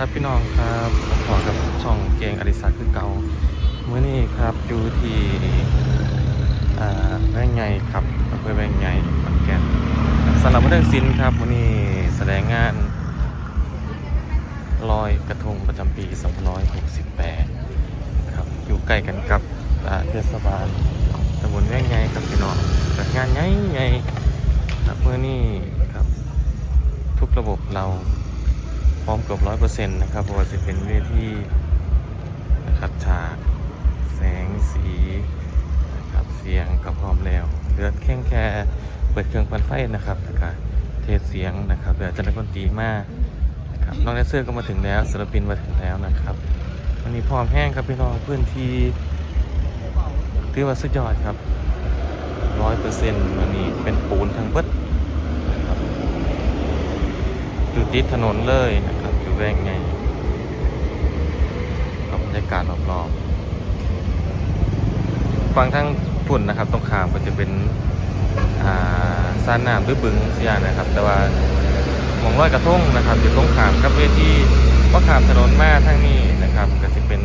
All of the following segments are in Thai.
ครับพี่น้องครับผมขอกับช่องเกงอดิศักดิ์คือเก่าเมื่อนี้ครับอยู่ที่แวงไงครับอำเภอแวงไงขอนแก่นสำหรับวันเรื่องศิลป์ครับวันนี้แสดงงานลอยกระทงประจำปี 268 ครับ อยู่ใกล้กันกับเทศบาลตำบลแว่งไงครับพี่น้องจัดงานใหญ่ๆครับเมื่อนี้ครับ ทุกระบบเรา ร้อมเกับร้อยเปอร์เซ็นต์นะครับเพราะว่าจะเป็นเวทีนะครับฉากแสงสีนะครับเสียงก็พร้อมแล้วเหลือแค่แค่เปิดเครื่องพันไฟนะครับแล้วก็เทสเสียงนะครับเหลือจะนักดนตรีมากนะครับน้องแดนเซอร์ก็มาถึงแล้วศิลปินมาถึงแล้วนะครับวันนี้พร้อมแห้งครับพี่น้องพื้นที่ถือว่าสุดยอดครับร้อยเปอร์เซ็นต์วันนี้เป็นปูนทั้งเบิด อยู่ติดถนนเลยนะครับ อยู่แวงไงกับบรรยากาศรอบๆฟังทั้งฝุ่นนะครับตรงขามก็จะเป็นอ่าซานน้ำหรือบึงเสียนะครับ แต่ว่าหมองร้อยกระทงนะครับอยู่ตรงขามกับเวทีก็ขามถนนมาทางนี้นะครับก็จะเป็น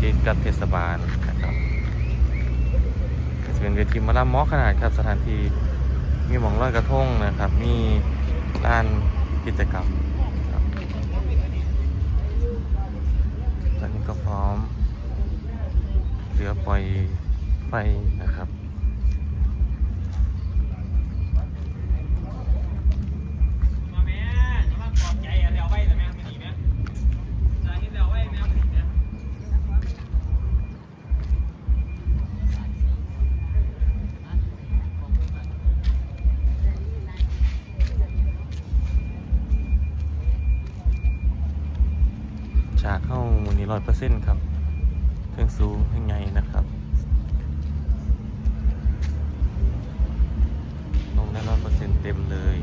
ติดกับเทศบาลนะครับก็จะเป็นเวทีมาลำมอขนาดครับสถานที่มีหมองร้อยกระทงนะครับ มีร้าน กิจกรรมครับตอนนี้ก็พร้อมเรือปล่อยไฟนะครับ ฉากเข้าวันนี้ร้อยเปอร์เซ็นต์ครับเครื่องสูงยังไงนะครับลงได้ร้อยเปอร์เซ็นต์เต็มเลย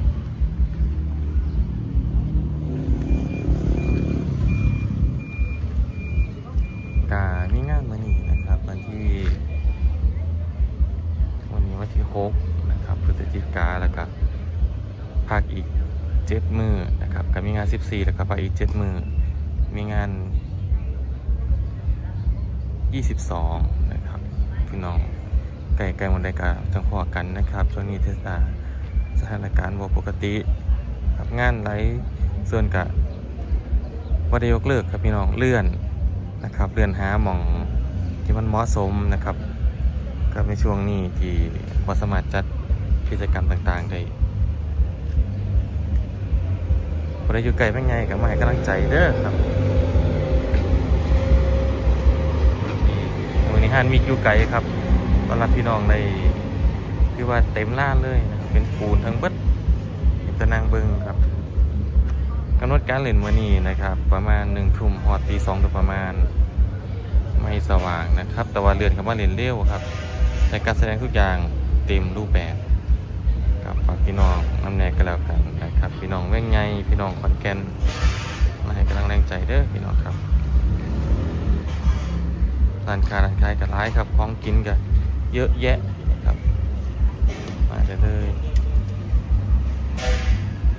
กามีงานมานี่นะครับวันที่ วันนี้วันที่หกนะครับพฤศจิกาแล้วก็ภาคอีกเจ็ดมือนะครับก็มีงาน14แล้วก็ภาคอีกเจ็ดมือ มีงาน 22 นะครับพี่น้องไก่ไก่วันใดก็จังพอกันนะครับ ช่วงนี้เทศกาลสถานการณ์บ่ปกติครับงานไรส่วนกับวัดยกเลิกครับพี่น้องเลื่อนนะครับเลื่อนหาหมองที่มันเหมาะสมนะครับกับในช่วงนี้ที่บ่สามารถจัดกิจกรรมต่างๆได้ บ่ได้อยู่ไกลเป็นไงก็มาให้กำลังใจเด้อครับมือนี้ฮันมีอยู่ไกลครับต้อนรับพี่น้องในคือว่าเต็มล้านเลยนะเป็นปูนทั้งเบิดตะนางเบิงครับกำหนดการเล่นวันนี้นะครับ ประมาณหนึ่งทุ่มหอดตีสองโดยประมาณ ไม่สว่างนะครับ แต่ว่าเรือนคำว่าเล่นเร็วครับ แต่การแสดงทุกอย่างเต็มรูปแบบ ครับฝากพี่น้องน้ำแนกกันแล้วกันนะครับ พี่น้องแว่งไงพี่น้องขอนแก่นมาให้กำลังแรงใจเด้อพี่น้องครับร้านค้าร้านขายกับร้ายครับของกินกันเยอะแยะครับ มาได้เลย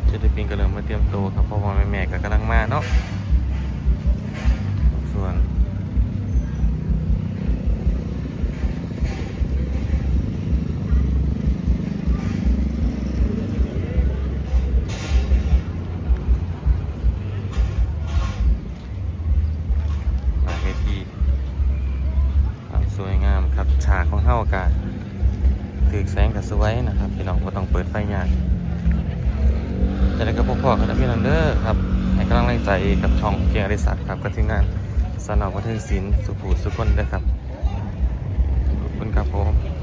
เจะได้ปินก็เริ่มมาเตรียมตัวครับเพราะว่าแม่แม่ๆก็กำลังมาเนาะ ถือแสงกับสวยนะครับพี่น้องก็ต้องเปิดไฟยากจะได้กับพวกพ่อกันนะพี่น้องเด้อครับให้กำลังแรงใจกับช่องเกียงอริศักดิ์ครับกับทีมงานสนองวัฒนศิลป์สุภูสุคนเด้อครับขอบคุณครับผม